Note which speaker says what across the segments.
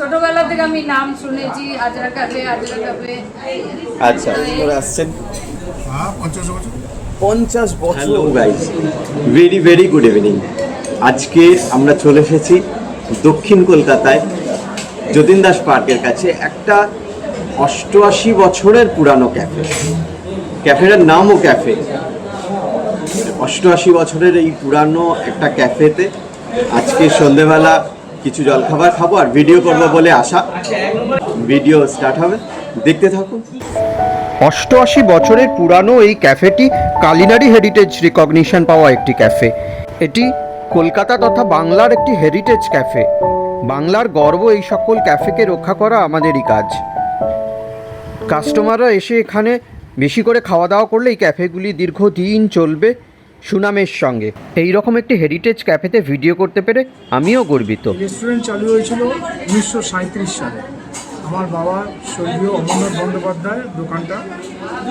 Speaker 1: ছোটবেলা থেকে আমি নাম শুনেছি আজরা কাবে আজরা কাবে
Speaker 2: আচ্ছা।
Speaker 3: করে আসছেন?
Speaker 4: হ্যাঁ পঞ্চাশ বছর।
Speaker 3: পঞ্চাশ বছর।
Speaker 2: Guys very very good evening আজকে আমরা চলে এসেছি দক্ষিণ কলকাতায় যতীন দাস পার্কের কাছে একটা অষ্টআশি বছরের পুরানো ক্যাফে। ক্যাফেটার নামও ক্যাফে। অষ্টআশি বছরের এই পুরানো একটা ক্যাফেতে আজকে সন্ধেবেলা কিছু জলখাবার খাব আর ভিডিও করব বলে আশা। ভিডিও স্টার্ট হবে। দেখতে থাকুন।
Speaker 5: অষ্টআশি বছরের পুরানো এই ক্যাফেটি কালিনারি হেরিটেজ রিকগনিশন পাওয়া একটি ক্যাফে। এটি কলকাতা তথা বাংলার একটি হেরিটেজ ক্যাফে। বাংলার গর্ব এই সকল ক্যাফেকে রক্ষা করা আমাদেরই কাজ। কাস্টমাররা এসে এখানে বেশি করে খাওয়া দাওয়া করলে এই ক্যাফেগুলি দীর্ঘদিন চলবে। সুনামের সঙ্গে। এই রকম একটি হেরিটেজ ক্যাফেতে ভিডিও করতে পেরে আমিও গর্বিত।
Speaker 4: রেস্টুরেন্ট চালু হয়েছিল উনিশশো সাঁত্রিশ সালে। আমার বাবা স্বর্গীয় অমরনাথ বন্দ্যোপাধ্যায় দোকানটা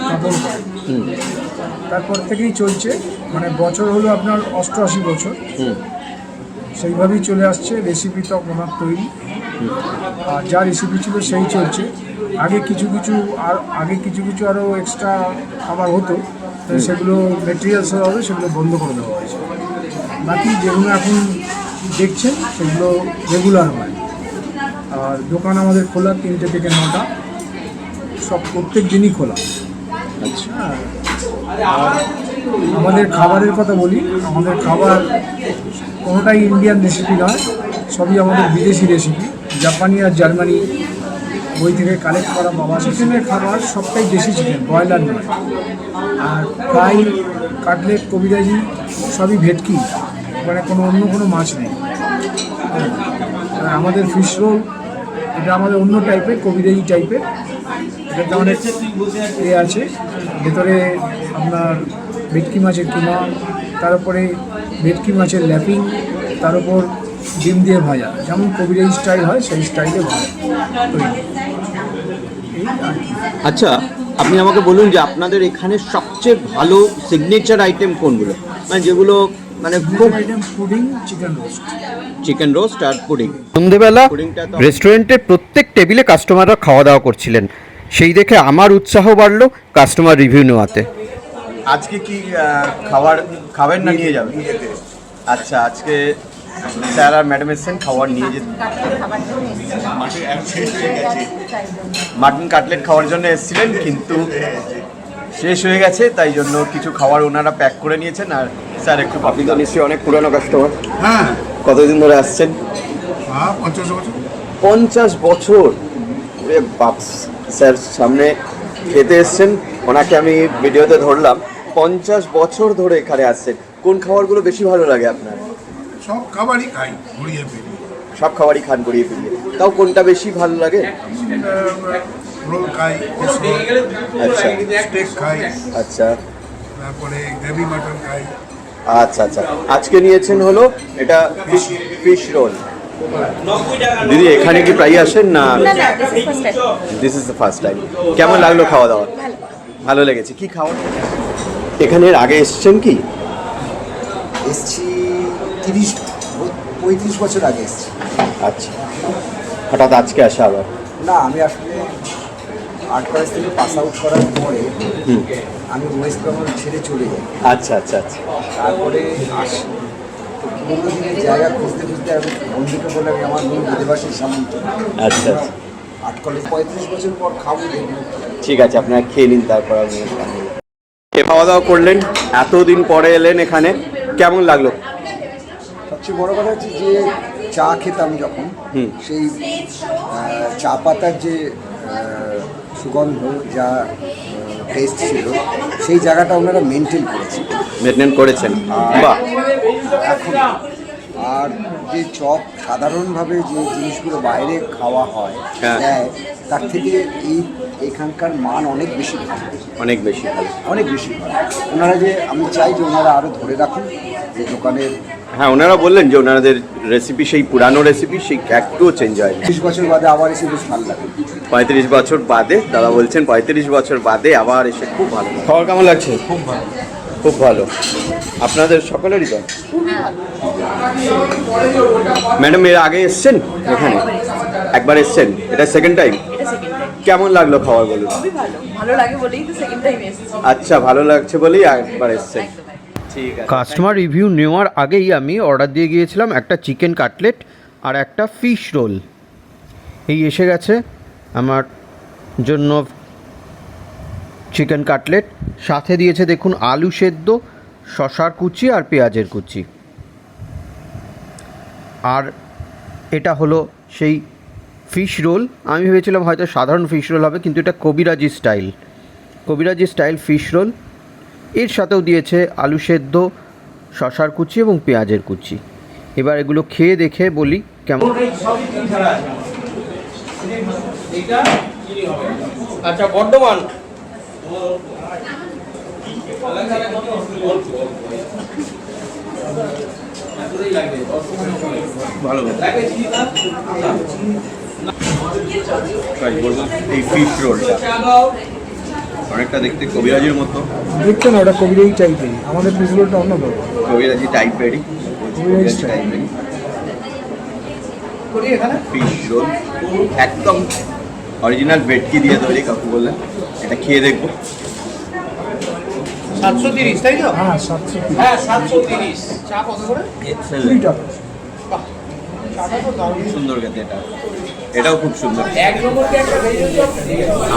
Speaker 4: স্থাপন করেন। তারপর থেকেই চলছে মানে বছর হলো আপনার অষ্টআশি বছর। সেইভাবেই চলে আসছে রেসিপি তো ওনার তৈরি। আর যা রেসিপি ছিল সেই চলছে। আগে কিছু কিছু আর আগে কিছু কিছু আরও এক্সট্রা খাবার হতো। সেগুলো মেটেরিয়ালস হবে সেগুলো বন্ধ করে দেওয়া হয়েছে। বাকি যেগুলো এখন দেখছেন সেগুলো রেগুলার হয়। আর দোকান আমাদের খোলা তিনটে থেকে নটা। সব প্রত্যেক দিনই খোলা। আচ্ছা। আর আমাদের খাবারের কথা বলি আমাদের খাবার কোনোটাই ইন্ডিয়ান রেসিপি নয় সবই আমাদের বিদেশি রেসিপি জাপানি আর জার্মানি বই থেকে কালেক্ট করা বাবা চিকেনের খাবার সবটাই দেশি চিকেন ব্রয়লার নয়। আর ফ্রাই কাটলেট কবিরাজি, সবই ভেটকি মানে কোনো অন্য কোনো মাছ নেই। হ্যাঁ। আর আমাদের ফিশ রোল এটা আমাদের অন্য টাইপের কবিরাজি টাইপের এটাতে অনেক এ আছে। ভেতরে আপনার ভেটকি মাছের কিমা, তার উপরে ভেটকি মাছের ল্যাপিং, তার উপর ডিম দিয়ে ভাজা। যেমন কবিরাজি স্টাইল হয়, সেই স্টাইলে ভাজা। তৈরি
Speaker 2: আচ্ছা আপনি আমাকে বলুন যে আপনাদের এখানে সবচেয়ে ভালো সিগনেচার আইটেম কোনগুলো? মানে যেগুলো মানে খুব
Speaker 4: item pudding chicken roast
Speaker 2: chicken roast আর পুডিং
Speaker 5: সন্ধেবেলা রেস্টুরেন্টের প্রত্যেক টেবিলে কাস্টমাররা খাওয়া দাওয়া করছিলেন। সেই দেখে আমার উৎসাহ বাড়লো কাস্টমার রিভিউ নেওয়াতে।
Speaker 2: আজকে কি খাবার খাবেন না নিয়ে যাবেন? আচ্ছা আজকে স্যার আর ম্যাডাম এসছেন খাবার নিয়ে যেতে মাটন কাটলেট খাওয়ার জন্য এসেছিলেন কিন্তু শেষ হয়ে গেছে তাই জন্য কিছু খাবার ওনারা প্যাক করে নিয়েছেন আর স্যার একটু আপনি তো নিশ্চয়ই অনেক পুরনো কাস্টমার
Speaker 4: হ্যাঁ।
Speaker 2: কতদিন ধরে আসছেন?
Speaker 4: হ্যাঁ পঞ্চাশ বছর।
Speaker 2: পঞ্চাশ বছর? ওরে বাপ স্যার সামনে খেতে এসছেন ওনাকে আমি ভিডিওতে ধরলাম। পঞ্চাশ বছর ধরে এখানে আসছেন। কোন খাবারগুলো বেশি ভালো লাগে আপনার?
Speaker 4: সব খাবারই খাই ঘুরিয়ে ফিরিয়ে।
Speaker 2: সব খাবারই খান করিয়ে ফিরিয়ে। তাও কোনটা বেশি ভালো লাগে?
Speaker 4: রোল খাই
Speaker 2: আচ্ছা।
Speaker 4: স্টেক খাই
Speaker 2: আচ্ছা।
Speaker 4: তারপরে গ্রেভি মাটন খাই।
Speaker 2: আচ্ছা আচ্ছা। আজকে নিয়েছেন হলো এটা ফিশ ফিশ রোল। দিদি এখানে কি প্রায় আসেন না. This is the first time কেমন লাগল খাওয়া দাওয়া? ভালো লেগেছে। কি খাওয়া? এখানে এর আগে এসছেন কি?
Speaker 3: এসছি তিরিশ পঁয়ত্রিশ বছর আগে এসেছি।
Speaker 2: আচ্ছা। হঠাৎ আজকে আসা আবার?
Speaker 3: না আমি আসলে আর্ট কলেজ থেকে পাস আউট করার পরে আমি ওয়েস্ট বেঙ্গল ছেড়ে চলে যাই।
Speaker 2: আচ্ছা আচ্ছা আচ্ছা।
Speaker 3: তারপরে আসি পুরোনো দিনের জায়গা খুঁজতে খুঁজতে আমি বন্ধুকে বললাম আমি আমার সামন্ত
Speaker 2: আচ্ছা আচ্ছা।
Speaker 3: আর্ট কলেজ পঁয়ত্রিশ বছর পর খাব
Speaker 2: ঠিক আছে আপনারা খেয়ে নিন তারপর আমি এ খাওয়া দাওয়া করলেন এতদিন পরে এলেন এখানে। কেমন লাগল?
Speaker 3: সবচেয়ে বড় কথা হচ্ছে যে চা খেতাম যখন সেই চা পাতার যে সুগন্ধ যা টেস্ট ছিল সেই জায়গাটা ওনারা মেনটেন করেছে
Speaker 2: মেনটেন করেছেন। বাহ।
Speaker 3: এখন আর যে চপ সাধারণভাবে যে জিনিসগুলো বাইরে খাওয়া হয়
Speaker 2: হ্যাঁ।
Speaker 3: দেয় তার থেকে এই এখানকার মান অনেক বেশি ভালো।
Speaker 2: অনেক বেশি ভালো।
Speaker 3: অনেক বেশি ভালো। ওনারা যে আমি চাই যে ওনারা আরও ধরে রাখুন যে দোকানের
Speaker 2: হ্যাঁ ওনারা বললেন যে ওনাদের রেসিপি সেই পুরানো রেসিপি সেই একটুও চেঞ্জ হয়নি।
Speaker 3: তিরিশ বছর বাদে আবার এসে বেশ ভালো লাগে।
Speaker 2: পঁয়ত্রিশ বছর বাদে দাদা বলছেন পঁয়ত্রিশ বছর বাদে আবার এসে খুব ভালো খাবার কেমন লাগছে?
Speaker 4: খুব ভালো।
Speaker 2: খুব ভালো। আপনাদের সকলেরই তো? ম্যাডাম এর আগে এসছেন এখানে? একবার এসছেন? এটা সেকেন্ড টাইম কেমন লাগল খাবার বলুন?
Speaker 6: ভালো। ভালো লাগে বলেই তো সেকেন্ড টাইম
Speaker 2: আচ্ছা ভালো লাগছে বলেই একবার এসছেন।
Speaker 5: কাস্টমার রিভিউ নেওয়ার আগেই আমি অর্ডার দিয়ে গিয়েছিলাম একটা চিকেন কাটলেট আর একটা ফিশ রোল। এই এসে গেছে আমার জন্য চিকেন কাটলেট। সাথে দিয়েছে দেখুন আলু সেদ্ধ শশার কুচি আর পেঁয়াজের কুচি। আর এটা হলো সেই ফিশ রোল। আমি ভেবেছিলাম হয়তো সাধারণ ফিশ রোল হবে কিন্তু এটা কবিরাজি স্টাইল। কবিরাজি স্টাইল ফিশ রোল। এর সাথেও দিয়েছে আলু সেদ্ধ শশার কুচি এবং পেঁয়াজের কুচি। এবার এগুলো খেয়ে দেখে বলি কেমন।
Speaker 2: আচ্ছা বর্ধমান। ভালো। এই ফিশ রোলটা অনেকটা দেখতে কবিরাজির মতো।
Speaker 4: দেখতে না ওটা কবিরাই টাইপের আমাদের পিসগুলোটা অন্য
Speaker 2: কবিরাজি টাইপেরই
Speaker 4: কবিরাজি
Speaker 2: টাইপেরই ফিশ রোল একদম অরিজিনাল ভেটকি দিয়ে তৈরি কাকু বললেন। এটা খেয়ে দেখব।
Speaker 7: সাতশো তিরিশ তাই তো?
Speaker 4: হ্যাঁ সাতশো
Speaker 7: হ্যাঁ সাতশো তিরিশ। চা কত করে?
Speaker 2: সুন্দর খেতে এটা। এটাও খুব সুন্দর।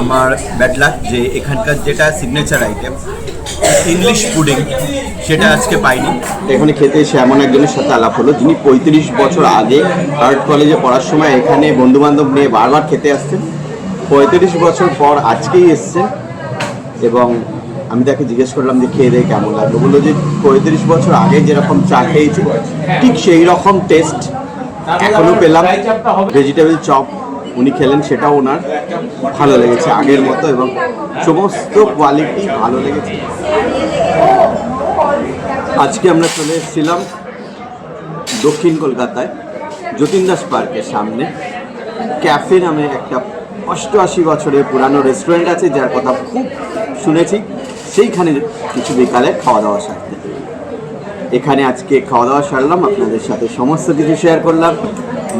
Speaker 2: আমার ব্যাড লাক যে এখানকার যেটা সিগনেচার আইটেম ইংলিশ পুডিং সেটা আজকে পাইনি। এখানে খেতে এসে এমন একজনের সাথে আলাপ হলো, যিনি পঁয়ত্রিশ বছর আগে আর্ট কলেজে পড়ার সময় এখানে বন্ধু বান্ধব নিয়ে বারবার খেতে আসতেন পঁয়ত্রিশ বছর পর আজকেই এসছেন এবং আমি তাকে জিজ্ঞেস করলাম যে খেয়ে দিয়ে কেমন লাগল? বলল যে পঁয়ত্রিশ বছর আগে যেরকম চা খেয়েছি, ঠিক সেই রকম টেস্ট এখনও পেলাম ভেজিটেবল চপ উনি খেলেন সেটাও ওনার ভালো লেগেছে আগের মতো এবং সমস্ত কোয়ালিটি ভালো লেগেছে। আজকে আমরা চলে এসেছিলাম দক্ষিণ কলকাতায় যতীন দাস পার্কের সামনে। ক্যাফে নামে একটা অষ্টআশি বছরের পুরানো রেস্টুরেন্ট আছে যার কথা খুব শুনেছি। সেইখানে কিছু বিকালে খাওয়া দাওয়া সারতে। এখানে আজকে খাওয়া দাওয়া সারলাম, আপনাদের সাথে সমস্ত কিছু শেয়ার করলাম।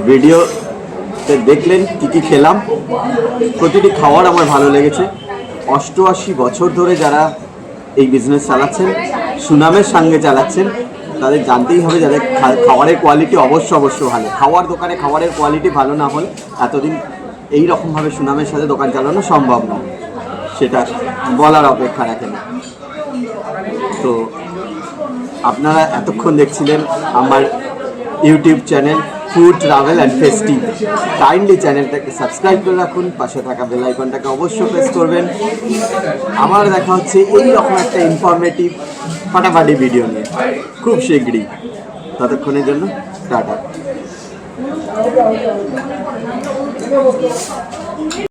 Speaker 2: ভিডিওতে দেখলেন কী কী খেলাম। প্রতিটি খাওয়ার আমার ভালো লেগেছে। অষ্টআশি বছর ধরে যারা এই বিজনেস চালাচ্ছেন, সুনামের সঙ্গে চালাচ্ছেন, তাদের জানতেই হবে যাদের খাবারের কোয়ালিটি অবশ্য অবশ্য ভালো। খাওয়ার দোকানে খাবারের কোয়ালিটি ভালো না হলে এতদিন এই রকমভাবে সুনামের সাথে দোকান চালানো সম্ভব নয়। সেটা বলার অপেক্ষা রাখে না তো আপনারা এতক্ষণ দেখছিলেন আমার YouTube channel food travel and festive kindly চ্যানেলটাকে সাবস্ক্রাইব করে রাখুন, পাশে থাকা বেল আইকনটাকে অবশ্যই প্রেস করবেন। আমার দেখা হচ্ছে এই রকম একটা ইনফরমেটিভ ফাটাফাটি ভিডিও নিয়ে। খুব শীঘ্রই। ততক্ষণের জন্য টাটা।